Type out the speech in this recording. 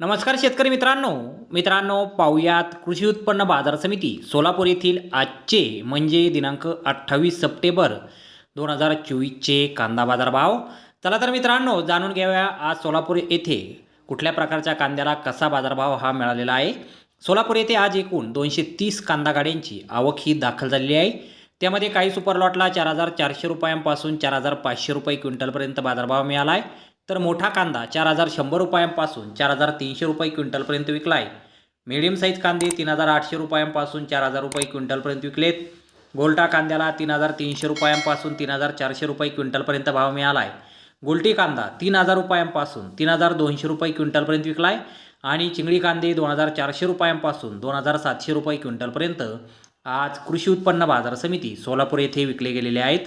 नमस्कार शेतकरी मित्रांनो. मित्रांनो पाहुयात कृषी उत्पन्न बाजार समिती सोलापूर येथील आजचे म्हणजे दिनांक अठ्ठावीस सप्टेंबर दोन हजार चोवीसचे कांदा बाजार भाव चला तर मित्रांनो जाणून घेऊया आज सोलापूर येथे कुठल्या प्रकारच्या कांद्याला कसा बाजारभाव हा मिळालेला आहे. सोलापूर येथे आज एकूण दोनशे तीस कांदा गाड्यांची आवक ही दाखल झालेली आहे. त्यामध्ये काही सुपर लॉटला चार हजार चारशे रुपयांपासून चार हजार पाचशे रुपये क्विंटलपर्यंत बाजारभाव मिळाला आहे. तर मोठा कांदा चार हजार शंभर रुपयांपासून चार हजार तीनशे रुपये क्विंटलपर्यंत विकला आहे मिडियम साईज कांदे तीन हजार आठशे रुपयांपासून चार हजार रुपये क्विंटलपर्यंत विकलेत. गोल्टा कांद्याला तीन हजार तीनशे रुपयांपासून तीन हजार चारशे रुपये क्विंटलपर्यंत भाव मिळाला आहे गुलटी कांदा तीन हजार रुपयांपासून तीन हजार दोनशे रुपये क्विंटलपर्यंत विकला आहे आणि चिंगडी कांदे दोन हजार चारशे रुपयांपासून दोन हजार सातशे रुपये क्विंटलपर्यंत आज कृषी उत्पन्न बाजार समिती सोलापूर येथे विकले गेलेले आहेत.